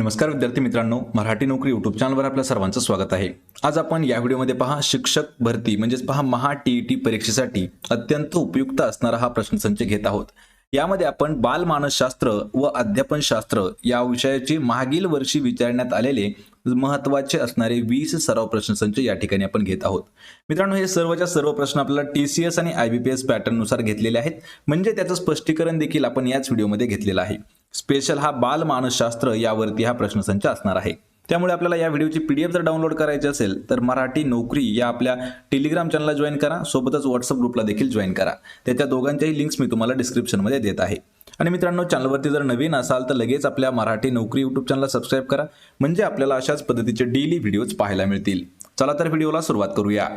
नमस्कार विद्यार्थी मित्रांनो मराठी नोकरी युट्यूब चॅनलवर आपल्या सर्वांचं स्वागत आहे. आज आपण या व्हिडिओमध्ये पहा शिक्षक भरती म्हणजेच पहा महा टी परीक्षेसाठी अत्यंत उपयुक्त असणारा हा प्रश्नसंच घेत आहोत. यामध्ये आपण बालमानसशास्त्र व अध्यापनशास्त्र या विषयाची मागील वर्षी विचारण्यात आलेले महत्त्वाचे असणारे वीस सराव प्रश्नसंच या ठिकाणी आपण घेत आहोत. मित्रांनो हे सर्वच्या सर्व प्रश्न आपल्याला टी सी एस आणि आय बी पी एस पॅटर्ननुसार घेतलेले आहेत. म्हणजे त्याचं स्पष्टीकरण देखील आपण याच व्हिडिओमध्ये घेतलेलं आहे. स्पेशल हा बाल मानसशास्त्र यावरती हा प्रश्नसंच असणार आहे. त्यामुळे आपल्याला या व्हिडिओची पी डी एफ जर डाउनलोड करायची असेल तर मराठी नोकरी या आपल्या टेलिग्राम चॅनलला जॉईन करा सोबतच व्हॉट्सअप ग्रुपला देखील जॉईन करा. त्याच्या दोघांच्याही लिंक्स मी तुम्हाला डिस्क्रिप्शनमध्ये देत आहे. आणि मित्रांनो चॅनलवरती जर नवीन असाल तर लगेच आपल्या मराठी नोकरी यूट्यूब चॅनलला सबस्क्राईब करा. म्हणजे आपल्याला अशाच पद्धतीचे डेली व्हिडिओज पाहायला मिळतील. चला तर व्हिडिओला सुरुवात करूया.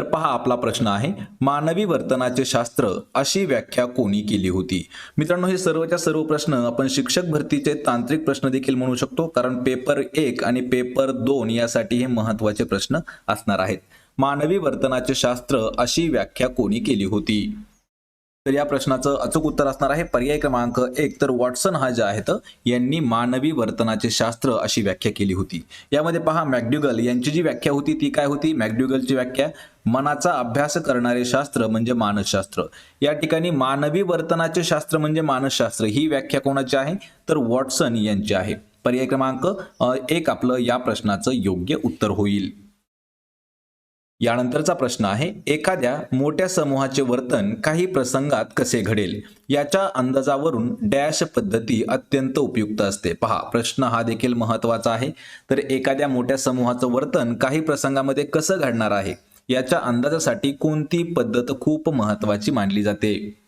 तर पहा आपला प्रश्न आहे मानवी वर्तनाचे शास्त्र अशी व्याख्या कोणी केली होती? मित्रांनो हे सर्वच्या सर्व प्रश्न आपण शिक्षक भरतीचे तांत्रिक प्रश्न देखील म्हणू शकतो कारण पेपर एक आणि पेपर दोन यासाठी हे महत्त्वाचे प्रश्न असणार आहेत. मानवी वर्तनाचे शास्त्र अशी व्याख्या कोणी केली होती? तर या प्रश्नाचं अचूक उत्तर असणार आहे. पर्याय क्रमांक एक तर वॉटसन हा जे आहेत यांनी मानवी वर्तनाचे शास्त्र अशी व्याख्या केली होती. यामध्ये पहा मॅकड्युगल यांची जी व्याख्या होती ती काय होती? मॅकड्युगलची व्याख्या. मनाचा अभ्यास करणारे शास्त्र म्हणजे मानसशास्त्र. या ठिकाणी मानवी वर्तनाचे शास्त्र म्हणजे मानसशास्त्र. ही व्याख्या कोणाची आहे? तर वॉटसन यांची आहे. पर्याय क्रमांक एक आपलं या प्रश्नाचं योग्य उत्तर होईल. यानंतरचा प्रश्न आहे एखाद्या मोठ्या समूहाचे वर्तन काही प्रसंगात कसे घडेल? याच्या अंदाजावरून डॅश पद्धती अत्यंत उपयुक्त असते. पहा प्रश्न हा देखील महत्त्वाचा आहे. तर एखाद्या मोठ्या समूहाचं वर्तन काही प्रसंगामध्ये कसं घडणार आहे? याच्या अंदाजासाठी कोणती पद्धत खूप महत्वाची मानली जाते?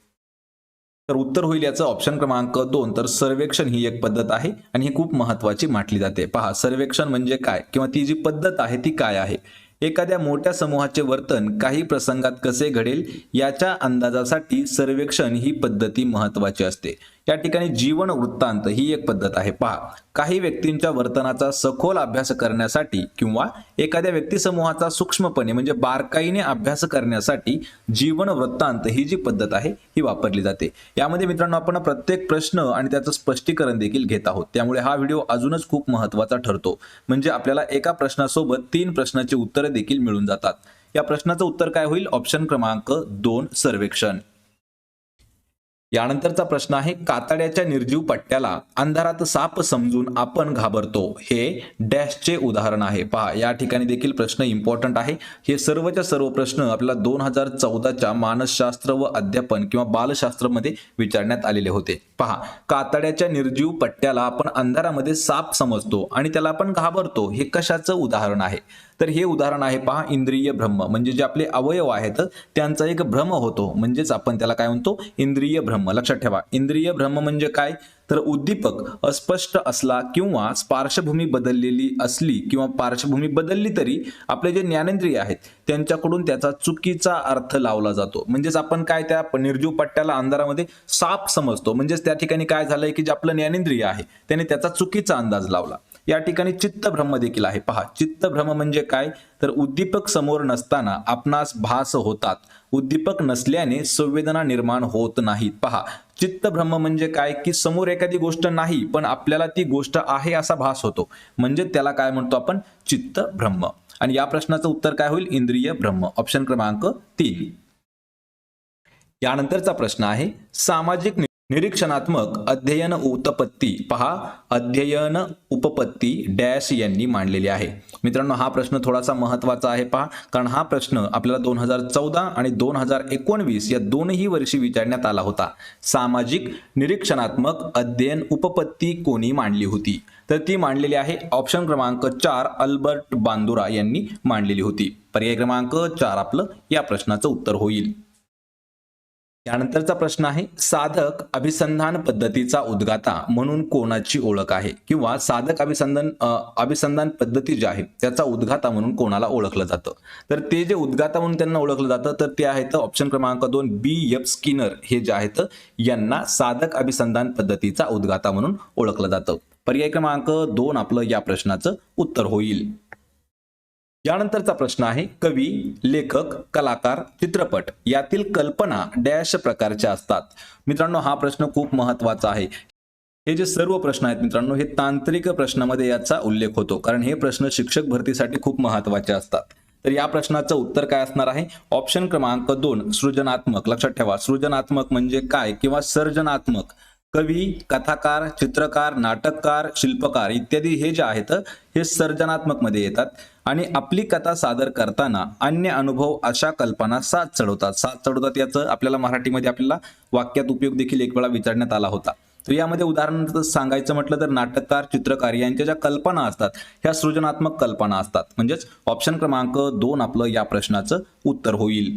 तर उत्तर होईल याचं ऑप्शन क्रमांक दोन. तर सर्वेक्षण ही एक पद्धत आहे आणि ही खूप महत्वाची मानली जाते. पहा सर्वेक्षण म्हणजे काय किंवा ती जी पद्धत आहे ती काय आहे? एखाद्या मोठ्या समूहाचे वर्तन काही प्रसंगात कसे घडेल याच्या अंदाजासाठी सर्वेक्षण ही पद्धती महत्वाची असते. या ठिकाणी जीवन वृत्तांत ही एक पद्धत आहे. पहा काही व्यक्तींच्या वर्तनाचा सखोल अभ्यास करण्यासाठी किंवा एखाद्या व्यक्तिसमूहाचा सूक्ष्मपणे म्हणजे बारकाईने अभ्यास करण्यासाठी जीवन वृत्तांत ही जी पद्धत आहे ही वापरली जाते. यामध्ये मित्रांनो आपण प्रत्येक प्रश्न आणि त्याचं स्पष्टीकरण देखील घेत आहोत. त्यामुळे हा व्हिडिओ अजूनच खूप महत्त्वाचा ठरतो. म्हणजे आपल्याला एका प्रश्नासोबत तीन प्रश्नाची उत्तरे देखील मिळून जातात. या प्रश्नाचं उत्तर काय होईल? ऑप्शन क्रमांक दोन सर्वेक्षण. यानंतरचा प्रश्न आहे कातड्याच्या निर्जीव पट्ट्याला अंधारात साप समजून आपण घाबरतो. हे डॅशचे उदाहरण आहे. पहा या ठिकाणी देखील प्रश्न इम्पॉर्टंट आहे. हे सर्वच्या सर्व प्रश्न आपल्याला दोन हजार चौदाच्या मानसशास्त्र व अध्यापन किंवा बालशास्त्रमध्ये विचारण्यात आलेले होते. पहा कातड्याच्या निर्जीव पट्ट्याला आपण अंधारामध्ये साप समजतो आणि त्याला आपण घाबरतो. हे कशाचं उदाहरण आहे? तर हे उदाहरण आहे पहा इंद्रिय भ्रम म्हणजे जे आपले अवयव आहेत त्यांचा एक भ्रम होतो. म्हणजेच आपण त्याला काय म्हणतो? इंद्रिय भ्रम लक्षात ठेवा. इंद्रिय भ्रम म्हणजे काय? तर उद्दीपक अस्पष्ट असला किंवा पार्श्वभूमी बदललेली असली किंवा पार्श्वभूमी बदलली तरी आपले जे ज्ञानेंद्रिय आहेत त्यांच्याकडून त्याचा चुकीचा अर्थ लावला जातो. म्हणजेच आपण काय त्या निर्जीव पट्ट्याला अंधारामध्ये साप समजतो. म्हणजेच त्या ठिकाणी काय झालंय की जे आपलं ज्ञानेंद्रिय आहे त्याने त्याचा चुकीचा अंदाज लावला. या ठिकाणी चित्तभ्रम देखील आहे. पहा चित्तभ्रम म्हणजे काय? तर उद्दीपक समोर नसताना आपणास भास होतात. उद्दीपक नसल्याने संवेदना निर्माण होत नाहीत. पहा चित्तभ्रम म्हणजे काय? की समोर एखादी गोष्ट नाही पण आपल्याला ती गोष्ट आहे असा भास होतो. म्हणजे त्याला काय म्हणतो आपण? चित्तभ्रम. आणि या प्रश्नाचं उत्तर काय होईल? इंद्रिय ब्रह्म ऑप्शन क्रमांक तीन. यानंतरचा प्रश्न आहे सामाजिक निरीक्षणात्मक अध्ययन उत्पत्ती पहा अध्ययन उपपत्ती डॅश यांनी मांडलेली आहे. मित्रांनो हा प्रश्न थोडासा महत्त्वाचा आहे पहा कारण हा प्रश्न आपल्याला दोन हजार चौदा आणि दोन हजार एकोणवीस या दोनही वर्षी विचारण्यात आला होता. सामाजिक निरीक्षणात्मक अध्ययन उपपत्ती कोणी मांडली होती? तर ती मांडलेली आहे ऑप्शन क्रमांक चार अल्बर्ट बांदुरा यांनी मांडलेली होती. पर्याय क्रमांक चार आपलं या प्रश्नाचं उत्तर होईल. यानंतरचा प्रश्न आहे साधक अभिसंधान पद्धतीचा उद्गाता म्हणून कोणाची ओळख आहे? किंवा साधक अभिसंधान अभिसंधान पद्धती जी आहे त्याचा उद्गाता म्हणून कोणाला ओळखलं जातं? तर ते जे उद्गाता म्हणून त्यांना ओळखलं जातं तर ते आहेत ऑप्शन क्रमांक दोन बी एफ स्किनर. हे जे आहेत यांना साधक अभिसंधान पद्धतीचा उद्गाता म्हणून ओळखलं जातं. पर्याय क्रमांक दोन आपलं या प्रश्नाचं उत्तर होईल. यानंतरचा प्रश्न आहे कवी लेखक कलाकार चित्रपट यातील कल्पना डॅश प्रकारच्या असतात. मित्रांनो हा प्रश्न खूप महत्त्वाचा आहे. हे जे सर्व प्रश्न आहेत मित्रांनो हे तांत्रिक प्रश्नामध्ये याचा उल्लेख होतो. कारण हे प्रश्न शिक्षक भरतीसाठी खूप महत्त्वाचे असतात. तर या प्रश्नाचं उत्तर काय असणार आहे? ऑप्शन क्रमांक दोन सृजनात्मक. लक्षात ठेवा सृजनात्मक म्हणजे काय किंवा सर्जनात्मक? कवी कथाकार चित्रकार नाटककार शिल्पकार इत्यादी हे जे आहेत हे सर्जनात्मकमध्ये येतात आणि आपली कथा सादर करताना अन्य अनुभव अशा कल्पना साथ चढवतात. साथ चढवतात याचं आपल्याला मराठीमध्ये आपल्याला वाक्यात उपयोग देखील एक वेळा विचारण्यात आला होता. तर यामध्ये उदाहरणार्थ सांगायचं म्हटलं तर नाटककार चित्रकार यांच्या ज्या कल्पना असतात ह्या सृजनात्मक कल्पना असतात. म्हणजेच ऑप्शन क्रमांक दोन आपलं या प्रश्नाचं उत्तर होईल.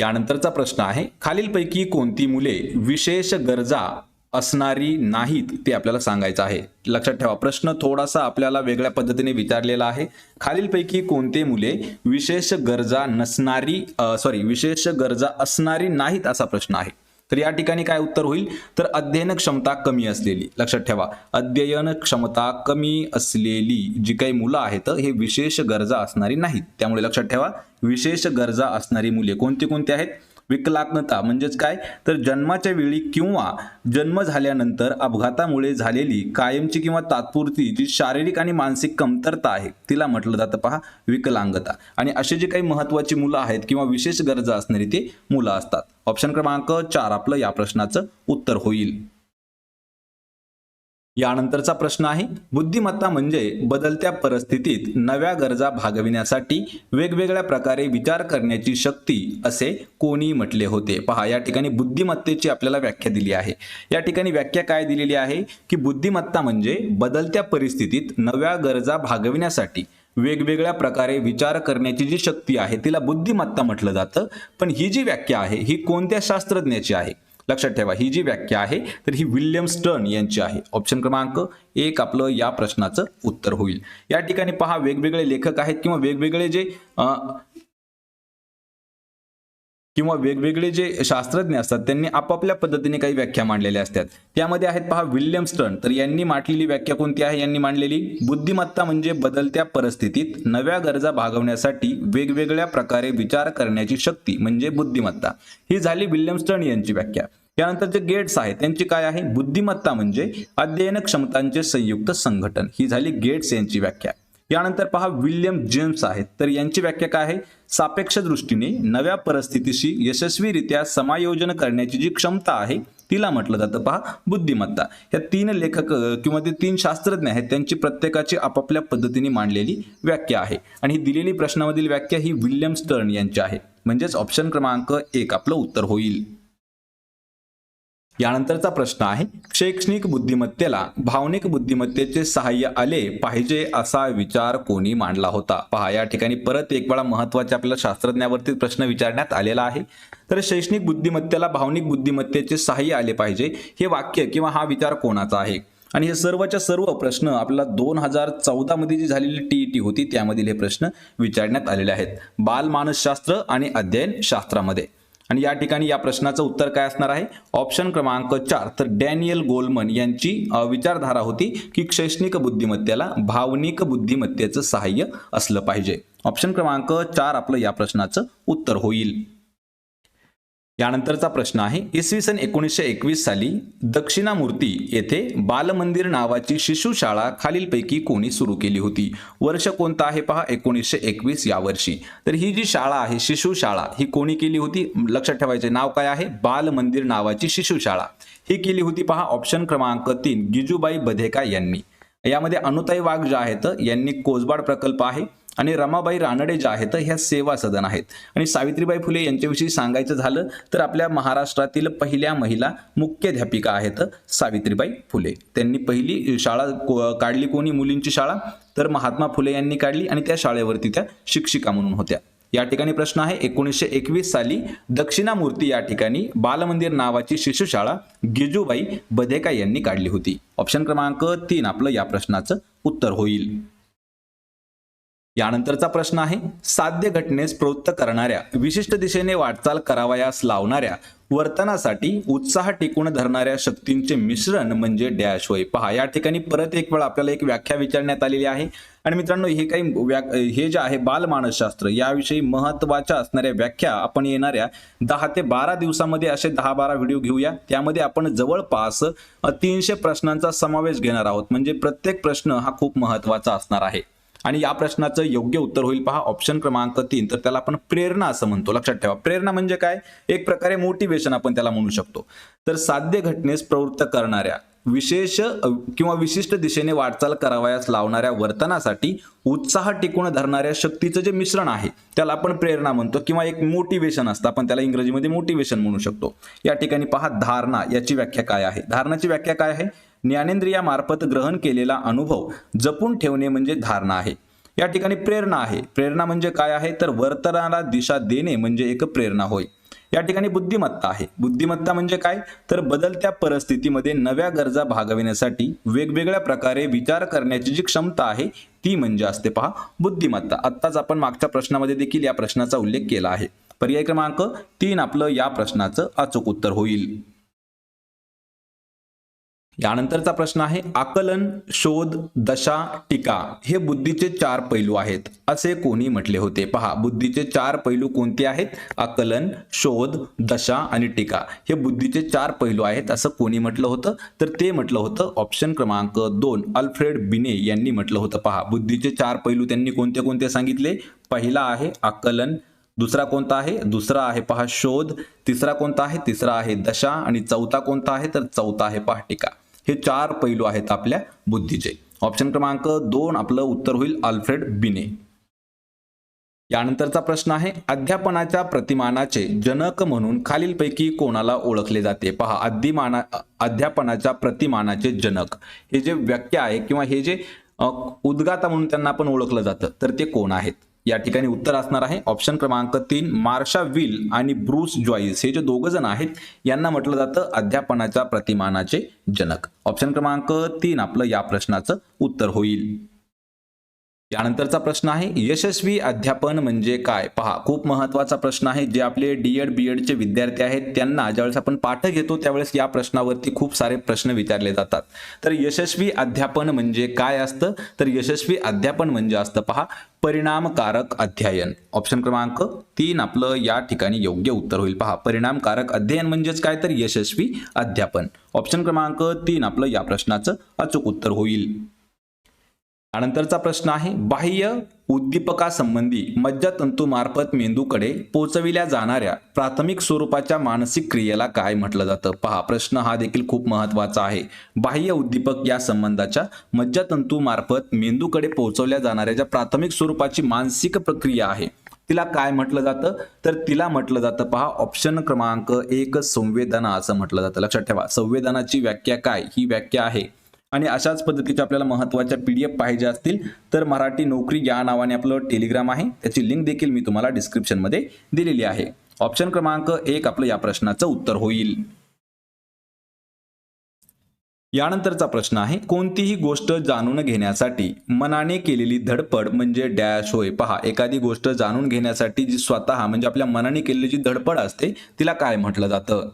यानंतरचा प्रश्न आहे खालीलपैकी कोणती मुले विशेष गरजा असणारी नाहीत ते आपल्याला सांगायचं आहे. लक्षात ठेवा प्रश्न थोडासा आपल्याला वेगळ्या पद्धतीने विचारलेला आहे. खालीलपैकी कोणते मुले विशेष गरजा नसणारी सॉरी विशेष गरजा असणारी नाहीत असा प्रश्न आहे. तर या ठिकाणी काय उत्तर होईल? तर अध्ययन क्षमता कमी असलेली. लक्षात ठेवा. अध्ययन क्षमता कमी असलेली जी काही मुलं आहेत हे विशेष गरजा असणारी नाहीत. त्यामुळे लक्षात ठेवा विशेष गरजा असणारी मुले कोणती कोणती आहेत? विकलांगता म्हणजेच काय? तर जन्माच्या वेळी किंवा जन्म झाल्यानंतर अपघातामुळे झालेली कायमची किंवा तात्पुरती जी शारीरिक आणि मानसिक कमतरता आहे तिला म्हटलं जातं पहा विकलांगता. आणि असे जे काही महत्वाची मुलं आहेत किंवा विशेष गरजा असणारी ती मुलं असतात. ऑप्शन क्रमांक चार आपलं या प्रश्नाचं उत्तर होईल. यानंतरचा प्रश्न आहे बुद्धिमत्ता म्हणजे बदलत्या परिस्थितीत नव्या गरजा भागविण्यासाठी वेगवेगळ्या प्रकारे विचार करण्याची शक्ती असे कोणी म्हटले होते. पहा या ठिकाणी बुद्धिमत्तेची आपल्याला व्याख्या दिली आहे. या ठिकाणी व्याख्या काय दिलेली आहे? की बुद्धिमत्ता म्हणजे बदलत्या परिस्थितीत नव्या गरजा भागविण्यासाठी वेगवेगळ्या प्रकारे विचार करण्याची जी शक्ती आहे तिला बुद्धिमत्ता म्हटलं जातं. पण ही जी व्याख्या आहे ही कोणत्या शास्त्रज्ञाची आहे? लक्षात ठेवा ही जी व्याख्या आहे तर ही विल्यम स्टर्न यांची आहे. ऑप्शन क्रमांक एक आपलं या प्रश्नाचं उत्तर होईल. या ठिकाणी पहा वेगवेगळे लेखक आहेत किंवा वेगवेगळे जे किंवा वेगवेगळे जे शास्त्रज्ञ असतात त्यांनी आपापल्या पद्धतीने काही व्याख्या मांडलेल्या असतात. त्यामध्ये आहेत पहा विल्यम स्टर्न. तर यांनी मांडलेली व्याख्या कोणती आहे? यांनी मांडलेली बुद्धिमत्ता म्हणजे बदलत्या परिस्थितीत नव्या गरजा भागवण्यासाठी वेगवेगळ्या प्रकारे विचार करण्याची शक्ती म्हणजे बुद्धिमत्ता. ही झाली विल्यम स्टर्न यांची व्याख्या. त्यानंतर जे गेट्स आहेत त्यांची काय आहे? बुद्धिमत्ता म्हणजे अध्ययन क्षमतांचे संयुक्त संघटन. ही झाली गेट्स यांची व्याख्या. यानंतर पहा विल्यम जेम्स आहेत. तर यांची व्याख्या काय आहे? सापेक्ष दृष्टीने नव्या परिस्थितीशी यशस्वीरित्या समायोजन करण्याची जी क्षमता आहे तिला म्हटलं जातं. पहा बुद्धिमत्ता. या तीन लेखक किंवा ते तीन शास्त्रज्ञ आहेत त्यांची प्रत्येकाची आपापल्या पद्धतीने मांडलेली व्याख्या आहे. आणि ही दिलेली प्रश्नामधील व्याख्या ही विल्यम स्टर्न यांची आहे. म्हणजेच ऑप्शन क्रमांक एक आपलं उत्तर होईल. यानंतरचा प्रश्न आहे शैक्षणिक बुद्धिमत्तेला भावनिक बुद्धिमत्तेचे सहाय्य आले पाहिजे असा विचार कोणी मांडला होता? पहा या ठिकाणी परत एक वेळा महत्त्वाचे आपल्याला शास्त्रज्ञावरती प्रश्न विचारण्यात आलेला आहे. तर शैक्षणिक बुद्धिमत्तेला भावनिक बुद्धिमत्तेचे सहाय्य आले पाहिजे हे वाक्य किंवा हा विचार कोणाचा आहे? आणि हे सर्वच्या सर्व प्रश्न आपल्याला दोन हजार चौदा मध्ये जी झालेली टीईटी होती त्यामधील हे प्रश्न विचारण्यात आलेले आहेत. बालमानसशास्त्र आणि अध्ययन शास्त्रामध्ये आणि या ठिकाणी या प्रश्नाचं उत्तर काय असणार आहे? ऑप्शन क्रमांक चार. तर डॅनियल गोलमन यांची विचारधारा होती की शैक्षणिक बुद्धिमत्तेला भावनिक बुद्धिमत्तेचं सहाय्य असलं पाहिजे. ऑप्शन क्रमांक चार आपलं या प्रश्नाचं उत्तर होईल. यानंतरचा प्रश्न आहे. इसवी सन एकोणीसशे एकवीस साली दक्षिणामूर्ती येथे बालमंदिर नावाची शिशुशाळा खालीलपैकी कोणी सुरू केली होती? वर्ष कोणतं आहे पहा? एकोणीसशे एकवीस या वर्षी. तर ही जी शाळा आहे शिशुशाळा ही कोणी केली होती? लक्षात ठेवायचे नाव काय आहे? बालमंदिर नावाची शिशुशाळा. ही केली होती पहा ऑप्शन क्रमांक तीन गिजूबाई बधेका यांनी. यामध्ये अनुताई वाघ ज्या आहेत यांनी कोसबाड प्रकल्प आहे. आणि रमाबाई रानडे ज्या आहेत ह्या सेवा सदन आहेत. आणि सावित्रीबाई फुले यांच्याविषयी सांगायचं झालं तर आपल्या महाराष्ट्रातील पहिल्या महिला मुख्याध्यापिका आहेत सावित्रीबाई फुले. त्यांनी पहिली शाळा काढली कोणी? मुलींची शाळा. तर महात्मा फुले यांनी काढली आणि त्या शाळेवरती त्या शिक्षिका म्हणून होत्या. या ठिकाणी प्रश्न आहे एकोणीसशे एकवीस साली दक्षिणामूर्ती या ठिकाणी बालमंदिर नावाची शिशुशाळा गिजूबाई बधेका यांनी काढली होती. ऑप्शन क्रमांक तीन आपलं या प्रश्नाचं उत्तर होईल. यानंतरचा प्रश्न आहे साध्य घटनेस प्रवृत्त करणाऱ्या विशिष्ट दिशेने वाटचाल करावयास लावणाऱ्या वर्तनासाठी उत्साह टिकून धरणाऱ्या शक्तींचे मिश्रण म्हणजे डॅश होय. पहा या ठिकाणी परत एक वेळ आपल्याला एक व्याख्या विचारण्यात आलेली आहे. आणि मित्रांनो हे काही व्या हे जे आहे बालमानसशास्त्र याविषयी महत्त्वाच्या असणाऱ्या व्याख्या आपण येणाऱ्या दहा ते बारा दिवसामध्ये असे दहा बारा व्हिडिओ घेऊया. त्यामध्ये आपण जवळपास तीनशे प्रश्नांचा समावेश घेणार आहोत. म्हणजे प्रत्येक प्रश्न हा खूप महत्त्वाचा असणार आहे. आणि या प्रश्नाचं योग्य उत्तर होईल पहा ऑप्शन क्रमांक तीन. तर त्याला आपण प्रेरणा असं म्हणतो. लक्षात ठेवा. प्रेरणा म्हणजे काय? एक प्रकारे मोटिवेशन आपण त्याला म्हणू शकतो. तर साध्य घटनेस प्रवृत्त करणाऱ्या विशेष किंवा विशिष्ट दिशेने वाटचाल करावयास लावणाऱ्या वर्तनासाठी उत्साह टिकून धरणाऱ्या शक्तीचं जे मिश्रण आहे त्याला आपण प्रेरणा म्हणतो किंवा एक मोटिवेशन असतं. आपण त्याला इंग्रजीमध्ये मोटिवेशन म्हणू शकतो. या ठिकाणी पहा धारणा याची व्याख्या काय आहे? धारणाची व्याख्या काय आहे? ज्ञानेंद्रियामार्फत ग्रहण केलेला अनुभव जपून ठेवणे म्हणजे धारणा आहे. या ठिकाणी प्रेरणा आहे. प्रेरणा म्हणजे काय आहे? तर वर्तनाला दिशा देणे म्हणजे एक प्रेरणा होय. या ठिकाणी बुद्धिमत्ता आहे. बुद्धिमत्ता म्हणजे काय? तर बदलत्या परिस्थितीमध्ये नव्या गरजा भागविण्यासाठी वेगवेगळ्या प्रकारे विचार करण्याची जी क्षमता आहे ती म्हणजे असते पहा बुद्धिमत्ता. आत्ताच आपण मागच्या प्रश्नामध्ये देखील या प्रश्नाचा उल्लेख केला आहे. पर्याय क्रमांक तीन आपलं या प्रश्नाचं अचूक उत्तर होईल. यानंतरचा प्रश्न आहे आकलन शोध दशा टीका हे बुद्धीचे चार पैलू आहेत. असे कोणी म्हटले होते? पहा बुद्धीचे चार पैलू कोणते आहेत? आकलन शोध दशा आणि टीका हे बुद्धीचे चार पैलू आहेत असं कोणी म्हटलं होतं? तर ते म्हटलं होतं ऑप्शन क्रमांक दोन अल्फ्रेड बिने यांनी म्हटलं होतं. पहा बुद्धीचे चार पैलू त्यांनी कोणते कोणते सांगितले? पहिला आहे आकलन दुसरा कोणता आहे? दुसरा आहे पहा शोध तिसरा कोणता आहे? तिसरा आहे दशा आणि चौथा कोणता आहे? तर चौथा आहे पहा टीका. हे चार पैलू आहेत आपल्या बुद्धीचे. ऑप्शन क्रमांक दोन आपलं उत्तर होईल अल्फ्रेड बिने. यानंतरचा प्रश्न आहे अध्यापनाच्या प्रतिमानाचे जनक म्हणून खालीलपैकी कोणाला ओळखले जाते? पहा अध्यामाना अध्यापनाच्या प्रतिमानाचे जनक. हे जे व्याख्या आहे किंवा हे जे उद्गाता म्हणून त्यांना आपण ओळखलं जातं तर ते कोण आहेत? या ठिकाणी उत्तर असणार आहे. ऑप्शन क्रमांक तीन मार्शा विल आणि ब्रूस जॉईस. हे जे दोघं जण आहेत यांना म्हटलं जातं अध्यापनाच्या प्रतिमानाचे जनक. ऑप्शन क्रमांक तीन आपलं या प्रश्नाचं उत्तर होईल. यानंतरचा प्रश्न आहे यशस्वी अध्यापन म्हणजे काय? पहा खूप महत्त्वाचा प्रश्न आहे. जे आपले डीएड बीएडचे विद्यार्थी आहेत त्यांना ज्यावेळेस आपण पाठ घेतो त्यावेळेस या प्रश्नावरती खूप सारे प्रश्न विचारले जातात. तर यशस्वी अध्यापन म्हणजे काय असतं? तर यशस्वी अध्यापन म्हणजे असतं पहा परिणामकारक अध्ययन. ऑप्शन क्रमांक तीन आपलं या ठिकाणी योग्य उत्तर होईल. पहा परिणामकारक अध्ययन म्हणजेच काय? तर यशस्वी अध्यापन. ऑप्शन क्रमांक तीन आपलं या प्रश्नाचं अचूक उत्तर होईल. त्यानंतरचा प्रश्न आहे बाह्य उद्दीपकासंबंधी मज्जातंतूमार्फत मेंदूकडे पोचविल्या जाणाऱ्या प्राथमिक स्वरूपाच्या मानसिक क्रियेला काय म्हटलं जातं? पहा प्रश्न हा देखील खूप महत्त्वाचा आहे. बाह्य उद्दीपक या संबंधाच्या मज्जातंतूमार्फत मेंदूकडे पोहोचवल्या जाणाऱ्या ज्या प्राथमिक स्वरूपाची मानसिक प्रक्रिया आहे तिला काय म्हटलं जातं? तर तिला म्हटलं जातं पहा ऑप्शन क्रमांक एक संवेदना असं म्हटलं जातं. लक्षात ठेवा संवेदनाची व्याख्या काय? ही व्याख्या आहे आणि अशाच पद्धतीच्या आपल्याला महत्त्वाच्या पी डी एफ पाहिजे असतील तर मराठी नोकरी या नावाने आपलं टेलिग्राम आहे. त्याची लिंक देखील मी तुम्हाला डिस्क्रिप्शनमध्ये दिलेली आहे. ऑप्शन क्रमांक एक आपलं या प्रश्नाचं उत्तर होईल. यानंतरचा प्रश्न आहे कोणतीही गोष्ट जाणून घेण्यासाठी मनाने केलेली धडपड म्हणजे डॅश होय. पहा एखादी गोष्ट जाणून घेण्यासाठी जी स्वतः म्हणजे आपल्या मनाने केलेली जी धडपड असते तिला काय म्हटलं जातं?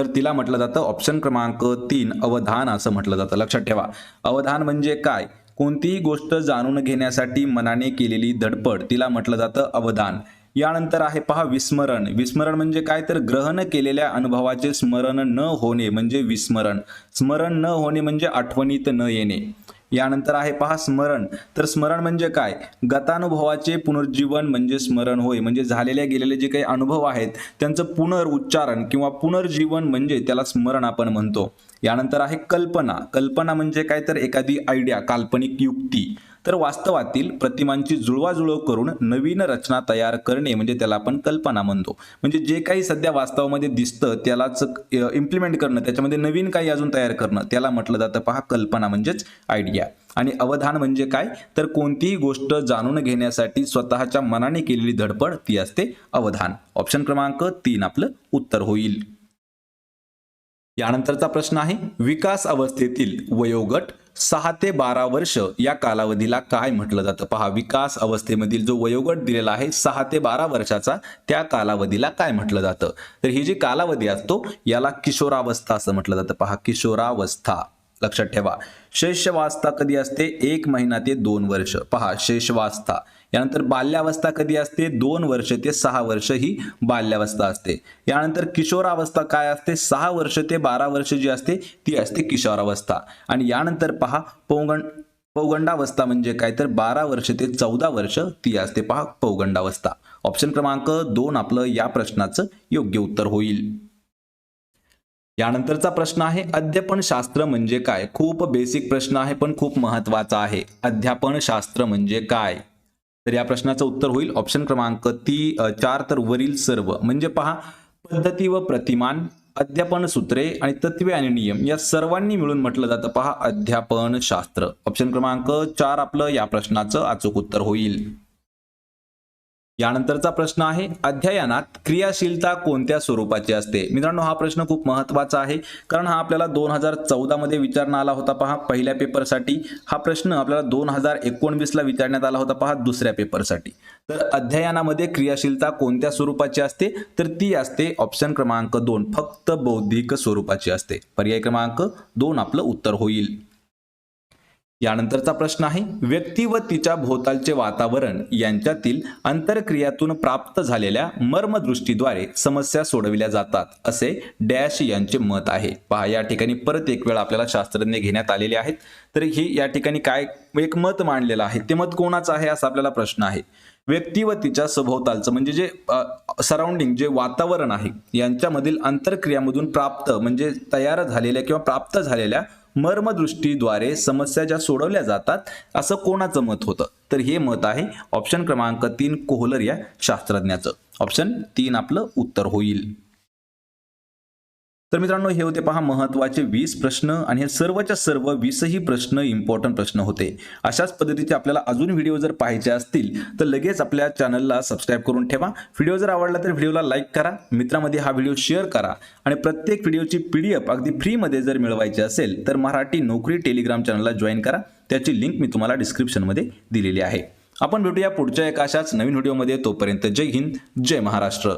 तर तिला म्हटलं जातं ऑप्शन क्रमांक तीन अवधान असं म्हटलं जातं. लक्षात ठेवा. अवधान म्हणजे काय? कोणतीही गोष्ट जाणून घेण्यासाठी मनाने केलेली धडपड. तिला म्हटलं जातं अवधान. यानंतर आहे पहा विस्मरण. विस्मरण म्हणजे काय? तर ग्रहण केलेल्या अनुभवाचे स्मरण न होणे म्हणजे विस्मरण. स्मरण न होणे म्हणजे आठवणीत न येणे. यानंतर आहे पहा स्मरण. तर स्मरण म्हणजे काय? गतानुभवाचे पुनर्जीवन म्हणजे स्मरण होय. म्हणजे झालेल्या गेलेले जे काही अनुभव आहेत त्यांचं पुनरुच्चारण किंवा पुनर्जीवन म्हणजे त्याला स्मरण आपण म्हणतो. यानंतर आहे कल्पना. कल्पना म्हणजे काय? तर एखादी आयडिया काल्पनिक युक्ती. तर वास्तवातील प्रतिमांची जुळवाजुळव करून नवीन रचना तयार करणे म्हणजे त्याला आपण कल्पना म्हणतो. म्हणजे जे काही सध्या वास्तवामध्ये दिसतं त्यालाच इम्प्लिमेंट करणं त्याच्यामध्ये नवीन काही अजून तयार करणं त्याला म्हटलं जातं पहा कल्पना म्हणजेच आयडिया आणि अवधान म्हणजे काय? तर कोणतीही गोष्ट जाणून घेण्यासाठी स्वतःच्या मनाने केलेली धडपड ती असते अवधान. ऑप्शन क्रमांक तीन आपलं उत्तर होईल. यानंतरचा प्रश्न आहे विकास अवस्थेतील वयोगट सहा ते बारा वर्ष या कालावधीला काय म्हटलं जातं? पहा विकास अवस्थेमधील जो वयोगट दिलेला आहे सहा ते बारा वर्षाचा त्या कालावधीला काय म्हटलं जातं? तर ही जी कालावधी असतो याला किशोरावस्था असं म्हटलं जातं. पहा किशोरावस्था. लक्षात ठेवा. शेषवास्था कधी असते? एक महिना ते दोन वर्ष. पहा शेषवास्था यानंतर बाल्यावस्था कधी असते? दोन वर्ष ते सहा वर्ष ही बाल्यावस्था असते. यानंतर किशोरावस्था काय असते? सहा वर्ष ते बारा वर्ष जी असते ती असते किशोरावस्था. आणि यानंतर पहा पौगंड पौगंडावस्था म्हणजे काय? तर बारा वर्ष ते चौदा वर्ष ती असते. पहा पौगंडावस्था. ऑप्शन क्रमांक दोन आपलं या प्रश्नाचं योग्य उत्तर होईल. यानंतरचा प्रश्न आहे अध्यापन शास्त्र म्हणजे काय? खूप बेसिक प्रश्न आहे पण खूप महत्त्वाचा आहे. अध्यापन शास्त्र म्हणजे काय? तर या प्रश्नाचं उत्तर होईल. ऑप्शन क्रमांक ती चार तर वरील सर्व. म्हणजे पहा पद्धती व प्रतिमान अध्यापन सूत्रे आणि तत्वे आणि नियम या सर्वांनी मिळून म्हटलं जातं. पहा अध्यापन शास्त्र. ऑप्शन क्रमांक चार आपलं या प्रश्नाचं अचूक उत्तर होईल. यानंतरचा प्रश्न आहे अध्ययनात क्रियाशीलता कोणत्या स्वरूपाची असते? मित्रांनो हा प्रश्न खूप महत्त्वाचा आहे कारण हा आपल्याला दोन हजार चौदामध्ये मध्ये आला होता पहा. पहिल्या पेपरसाठी हा प्रश्न आपल्याला दोन हजार एकोणवीसला विचारण्यात आला होता पहा दुसऱ्या पेपरसाठी. तर अध्ययनामध्ये क्रियाशीलता कोणत्या स्वरूपाची असते? तर ती असते ऑप्शन क्रमांक दोन फक्त बौद्धिक स्वरूपाची असते. पर्याय क्रमांक दोन आपलं उत्तर होईल. यानंतरचा प्रश्न आहे व्यक्ती व तिच्या भोवतालचे वातावरण यांच्यातील आंतरक्रियातून प्राप्त झालेल्या मर्मदृष्टीद्वारे समस्या सोडविल्या जातात असे डॅश यांचे मत आहे. पहा या ठिकाणी परत एक वेळ आपल्याला शास्त्रज्ञ घेण्यात आलेले आहेत. तर हे या ठिकाणी काय एक मत मांडलेलं आहे? ते मत कोणाचं आहे असा आपल्याला प्रश्न आहे. व्यक्ती व तिच्या सभोवतालचं म्हणजे जे सराउंडिंग जे वातावरण आहे यांच्यामधील आंतरक्रियामधून प्राप्त म्हणजे तयार झालेल्या किंवा प्राप्त झालेल्या मर्मदृष्टीद्वारे समस्या ज्या सोडवल्या जातात असं कोणाचं मत होतं? तर हे मत आहे ऑप्शन क्रमांक तीन कोहलर या शास्त्रज्ञाचं. ऑप्शन तीन आपलं उत्तर होईल. तर मित्रांनो हे होते पहा महत्त्वाचे वीस प्रश्न आणि हे सर्वच्या सर्व वीसही प्रश्न इम्पॉर्टंट प्रश्न होते. अशाच पद्धतीचे आपल्याला अजून व्हिडिओ जर पाहायचे असतील तर लगेच आपल्या चॅनलला सबस्क्राईब करून ठेवा. व्हिडिओ जर आवडला तर व्हिडिओला लाईक करा मित्रामध्ये हा व्हिडिओ शेअर करा आणि प्रत्येक व्हिडिओची पी डी एफ अगदी फ्रीमध्ये जर मिळवायची असेल तर मराठी नोकरी टेलिग्राम चॅनलला जॉईन करा. त्याची लिंक मी तुम्हाला डिस्क्रिप्शनमध्ये दिलेली आहे. आपण भेटूया पुढच्या एका अशाच नवीन व्हिडिओमध्ये तोपर्यंत जय हिंद जय महाराष्ट्र.